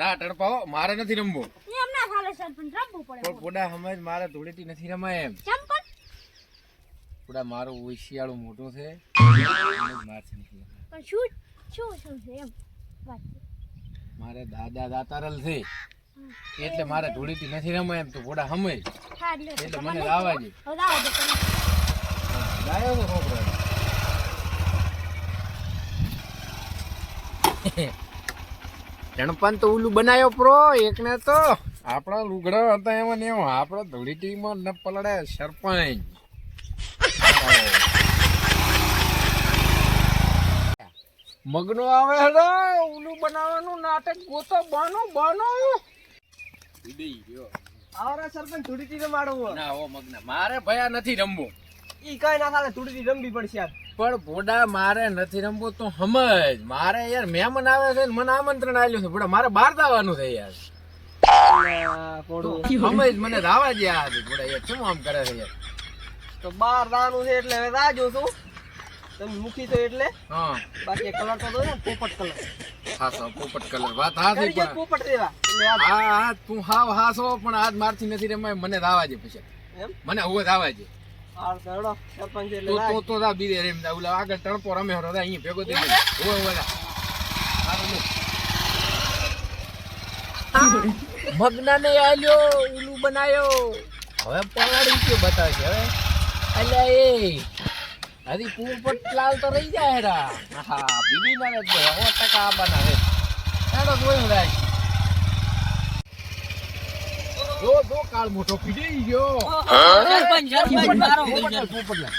ના તડપાવો મારે નથી રમવું. એમ ના ચાલે સરપંચ રમવું પડે પણ પોડા સમજ મારે ધૂળેટી નથી રમાય એમ. પણ? પોડા મારું ઓશિયાળું મોટું છે. નથી. પણ શું શું શું છે એમ? મારે દાદા દાતારલ છે. એટલે મારે ધૂળેટી નથી રમાય એમ તો ઘોડા તો એટલે મને લાવવા. દે. હવે લાવો દે તમે. લાયો તો છોકરો. ગણપન તો ઉલું બનાવ્યો પ્રો એકને તો આપણા લુગડા હતા એમાં ને એમાં. આપણા ધૂળીટીમાં ન પલડે સરપંચ. મગનો આવે હેડો ઉલું બનાવવાનું નાટક ગોતો બનો બનો. આવરા સરપંચ ધૂળીટી રમાડવો. ના ઓ મગના. મારે ભયા નથી રમવું. ઈ કઈ ના થાલે ધૂળીટી રમવી પડશે યાર. પણ ભોડા મારે નથી રમવું તો સમજ. મારે યાર મહેમાન આવે છે ને મને આમંત્રણ આવ્યું છે. ભોડા મારે બહાર જવાનું છે યાર. સમજ મને રાવા દે આ ભોડા યાર શું આમ કરે છે યાર? તો બહાર દાનું છે એટલે રાહ છું તમે મૂકી તો એટલે. હા. બાકી કલર તો દો ને પોપટ કલર. હાસો પોપટ કલર. વાત હા પણ. પોપટ રેવા. હા હા તું હાવ હાસો પણ આજ મારથી નથી રમાય. મને રાવા દે પછી. એમ? મને હવે રાવા દે તો તો જા રેમ ઓલા આગળ હરો અહીંયા ભેગો દે મગના ને આલ્યો ઉલું બનાયો. હવે પલાડી કે બતાવશે હવે. અલ્યા એ હજી પર લાલ તો રહી જાય હેરા. હા બીબી ના રે સો ટકા બનાવે. હેડો જોયું રાખ. જો જો કાળ મોટો પીડી ગયો. મારો.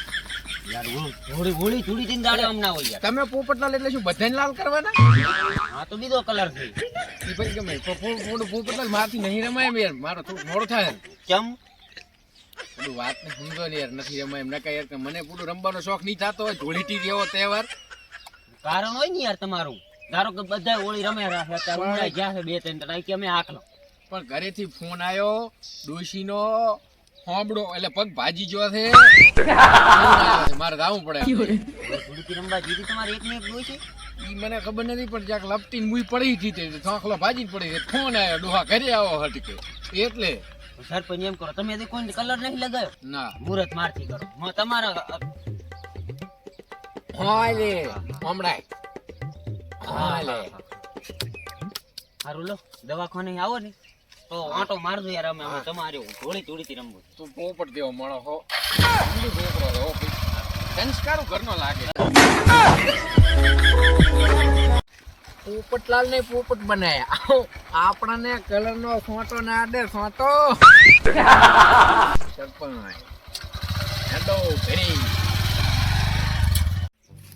યાર ના તમે પોપટલાલ એટલે શું બધાને લાલ કરવાના? હા તો બીજો કલર પોપટલાલ મારથી નહીં રમાય એમ મારો થોડું મોડું થાય કેમ? બધું વાત ને સમજો ને યાર નથી રમાય એમ. નકા યાર કે મને પૂરું રમવાનો શોખ નહીં થતો હોય ધૂળેટી જેવો તહેવાર. કારણ હોય ને યાર તમારું. ધારો કે બધા હોળી રમે રાખે બે ત્રણ કે અમે આકલો? પણ ઘરેથી ફોન આવ્યો ડોશીનો હોમડો એટલે પગ ભાજી જો છે. મારે જાવું પડે તમારે એક ને એક છે ઈ મને ખબર નથી પણ જ્યાંક લપટીને મુઈ પડી હતી તે થોંખલો ભાજી પડી છે ફોન આવ્યો ડોહા ઘરે આવો હટકે. એટલે. સર સરપંચ એમ કરો તમે કોઈ કલર નહીં લગાવ્યો? ના. મુહૂર્ત મારથી કરો. મ- તમારા હાલે હા લે હમણાં હા લે. હારું લો દવાખાને આવો ને. તો આંટો મારજો યાર અમે અમે તમારે હોળી ચૂડીથી રમવું તું પોપટ દેવો મળો હો. છોકરો હો. ઘરનો લાગે? પોપટલાલ ને પોપટ બનાયા. આપણને કલર નો સોટો ના દે સોટો. સરપંચ હેડો ઘરી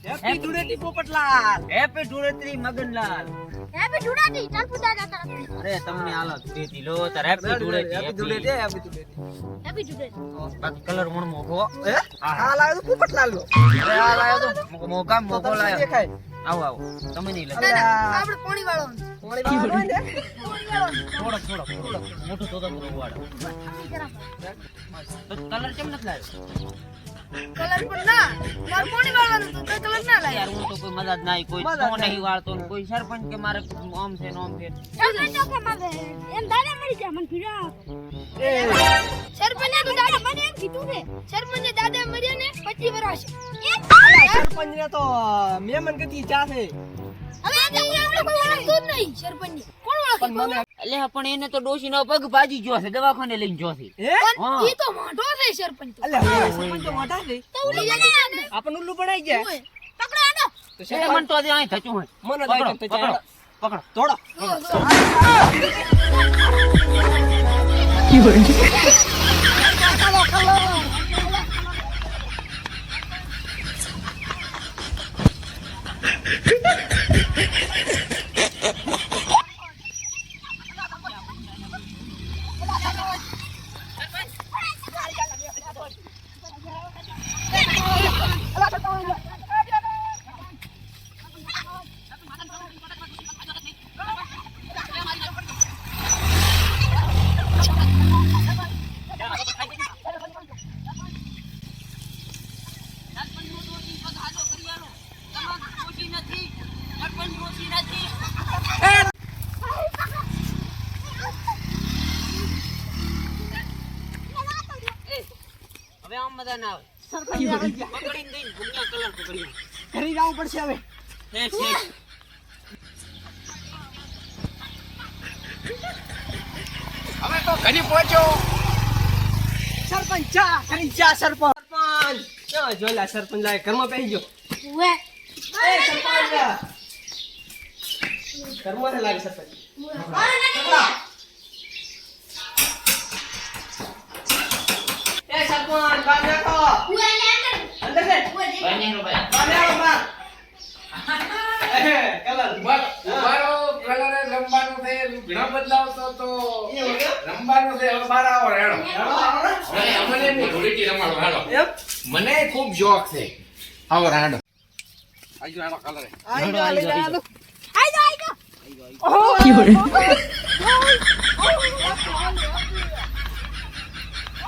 happy Dhuleti Popatlal. Happy Dhuleti Maganlal. Happy Dhuleti ચાલપુ દાદા તરફથી અરે તમને આલો ધૂળેટી લો તાર happy Dhuleti happy Dhuleti happy Dhuleti. Happy Dhuleti. બાકી કલર મણ મોઘો. હે? આ લાવ્યો તો પોપટલાલ નો અરે આ લાયો તો મોઘો તમને લાયો. દેખાય. આવો આવો. તમે નહીં લગાવો આપણે પોણી વાળો પોણી વાળો થોડો થોડો થોડો મોટું તો તો તો કલર કેમ નથી લાવ્યો? કલર પણ ના. માર કોણી વાળવાનું તો કઈ કલર ના યાર હું તો કોઈ મદદ નહીં કોઈ તો નહીં. વાળતો કોઈ સરપંચ કે મારે આમ છે નોમ છે. સરપંચ તો કે મારે એમ દાદા મરી જાય મને પીડા સરપંચ તો દાદા મને એમ કીધું છે સરપંચે દાદા મર્યા ને 25 વર્ષ સરપંચ ને. તો મેમન ગતિ ચા છે. હવે તો કોઈ આપણે કોઈ ઓળખતું જ નહીં સરપંચને કોણ ઓળખે એટલે પણ એને તો ડોશી નો પગ ભાજી જો છે દવાખાને લઈને ગયો છે. ઈ તો મોઢો છે સરપંચ એટલે સરપંચ તો મોઢા છે તો ઉલી જાય આપણ ઉલ્લુ પડાઈ ગયા? પકડો આનો. તો શેટા મન તો આજે અહીં થચું હોય. મને પકડો પકડો પકડો. તોડો કી હોય મજા ના આવે પકડીને દઈને ભૂંગળા કલર પકડી ઘરે જવું પડશે હવે. હવે તો ઘરે પહોંચો. સરપંચ ચા કરી ચા સરપંચ. સરપંચ જોલા સરપંચ લાય ઘરમાં પહેરી ગયો? વે એ સરપંચ. ઘરમાં લાગે સરપંચ. એ સરપંચ બહાર બેઠો વે ને અંદર દે બહાર બેઠો બહાર એ, કલર. મારો કલર રમવાનું છે. ઘણા બદલાવતો તો એમ? રમવાનું છે. હવે બાર આવો રેડો હેડો, અમને બી ધૂળેટી રમાડો હાલો એમ? મને ખૂબ જોક છે. આવો રાડો આજો આનો કલર.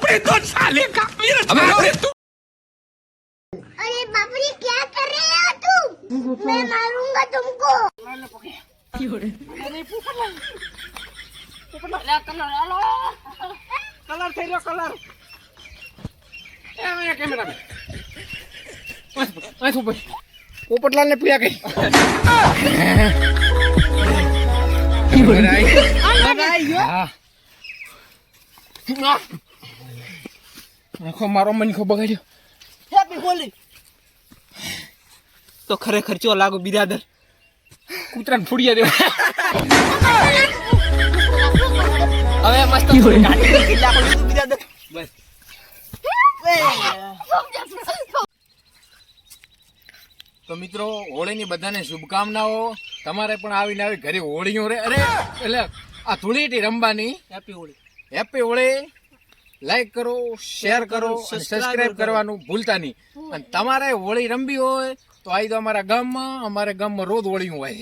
આઈ જાઓ, લઈ જાઓ, હાલો. આઈ દો આઈ દો अरे बाप रे क्या कर रहे हो तुम मैं मारूंगा तुमको કલર થઈ રહ્યો કલર એ કેમેરા આ શું ભાઈ પોપટલાલ ને પીયા કઈ હા આખો મારો મનખો બગાડ્યો હેપી હોલી. તો ખરેખર ચો લાગુ બિરાદર? કૂતરાને ફૂડિયા દેવા. હવે મસ્ત બિરાદર. બસ. તો મિત્રો હોળીની બધાને શુભકામનાઓ. તમારે પણ આવીને આવી ઘરે હોળીઓ રે. અરે એટલે આ ધૂળેટી રમવાની happy Holi happy Holi like કરો શેર કરો અને સબસ્ક્રાઇબ કરવાનું ભૂલતા નહીં. અને તમારે હોળી રમવી હોય તો આવી તો અમારા ગામમાં અમારા ગામમાં રોજ હોળી હોય.